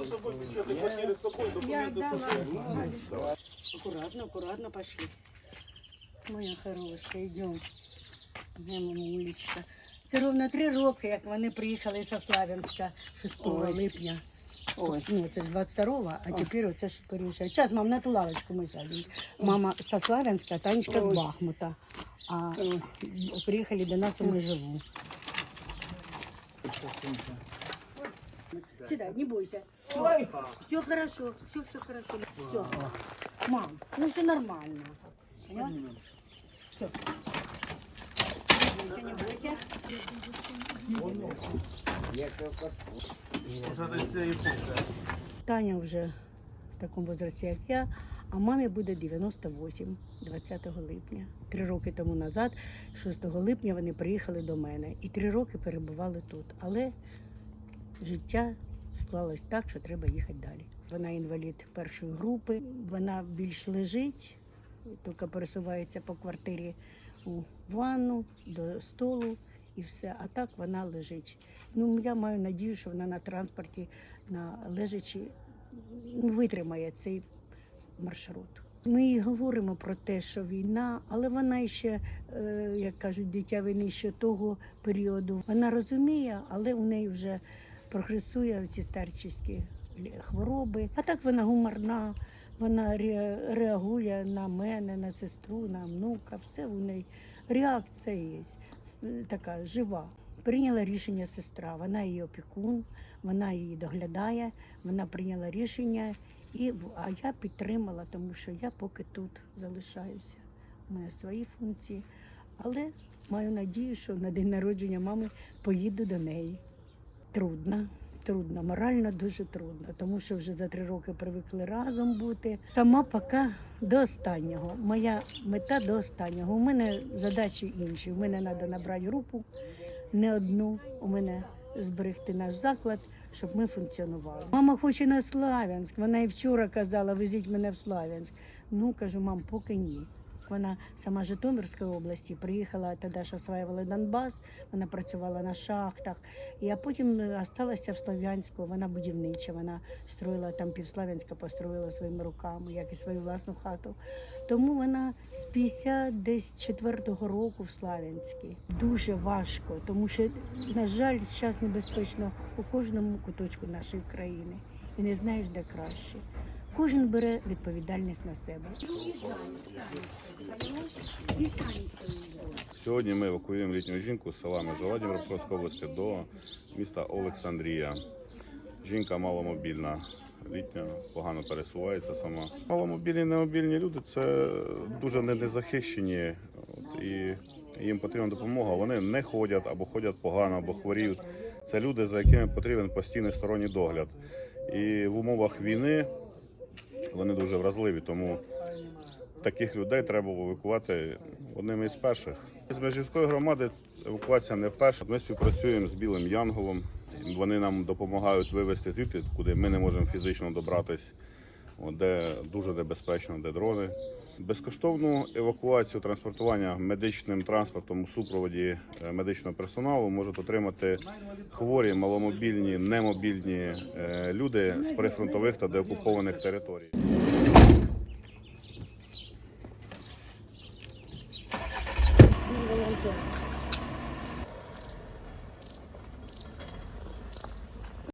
с собой, печатные пакеты с собой, Я документы с дала. собой. Аккуратно, аккуратно пошли. Моя хороша, йдемо. Йдемо, мамулечка. Це ровно три роки, як вони приїхали зі Славянська 6 Ой. липня. Ой. Ну, це ж 22-го, а А. тепер оце ж переїжджають. Зараз, мам, на ту лавочку ми сядемо. Мама зі Славянська, Танечка з Ой. Бахмута. А Ой. приїхали до нас у Межеву. Сідай, не бойся. Ой. Все хорошо, все, все хорошо. Все. Мам, ну все нормально. Поняла? Все. Не бойся, не бойся. Уже десь. Таня вже в такому возрасті, як я, а мамі буде 98 20 липня. Три роки тому назад, 6 липня, вони приїхали до мене і три роки перебували тут. Але життя склалось так, що треба їхати далі. Вона інвалід першої групи, вона більш лежить, тільки пересувається по квартирі у ванну, до столу і все. А так вона лежить. Ну, я маю надію, що вона на транспорті, на лежачі, ну, витримає цей маршрут. Ми говоримо про те, що війна, але вона ще, е, як кажуть, дитя війни ще того періоду. Вона розуміє, але у неї вже прогресує ці старчі хвороби. А так вона гуморна, вона реагує на мене, на сестру, на внука. Все у неї реакція є е, така жива. Прийняла рішення сестра, вона її опікун, вона її доглядає, вона прийняла рішення, і а я підтримала, тому що я поки тут залишаюся. У мене свої функції, але маю надію, що на день народження мами поїду до неї. Трудно, трудно, морально дуже трудно, тому що вже за три роки привикли разом бути. Сама поки до останнього. Моя мета до останнього. У мене задачі інші. У мене треба набрати групу, не одну. У мене зберегти наш заклад, щоб ми функціонували. Мама хоче на Славянськ. Вона і вчора казала, везіть мене в Славянськ. Ну кажу, мам, поки ні. Вона сама Житомирської області приїхала тоді, ж осваювала Донбас, вона працювала на шахтах. І а потім залишилася в Слов'янську, вона будівнича, вона строїла там півславянська, построїла своїми руками, як і свою власну хату. Тому вона з 54-го року в Славянській. Дуже важко, тому що, на жаль, зараз небезпечно у кожному куточку нашої країни. І не знаєш, де краще. Кожен бере відповідальність на себе. Сьогодні ми евакуюємо літню жінку з села Межова Дніпропетровської області до міста Олександрія. Жінка маломобільна, літня, погано пересувається сама. Маломобільні, немобільні люди це дуже незахищені і їм потрібна допомога. Вони не ходять або ходять погано, або хворіють. Це люди, за якими потрібен постійний сторонній догляд. І в умовах війни вони дуже вразливі, тому таких людей треба евакувати одним із перших. З Межівської громади евакуація не вперше. Ми співпрацюємо з Білим Янголом. Вони нам допомагають вивезти звідти, куди ми не можемо фізично добратись, от, де дуже небезпечно, де дрони. Безкоштовну евакуацію транспортування медичним транспортом у супроводі е, медичного персоналу можуть отримати хворі, маломобільні, немобільні е, люди з прифронтових та деокупованих територій.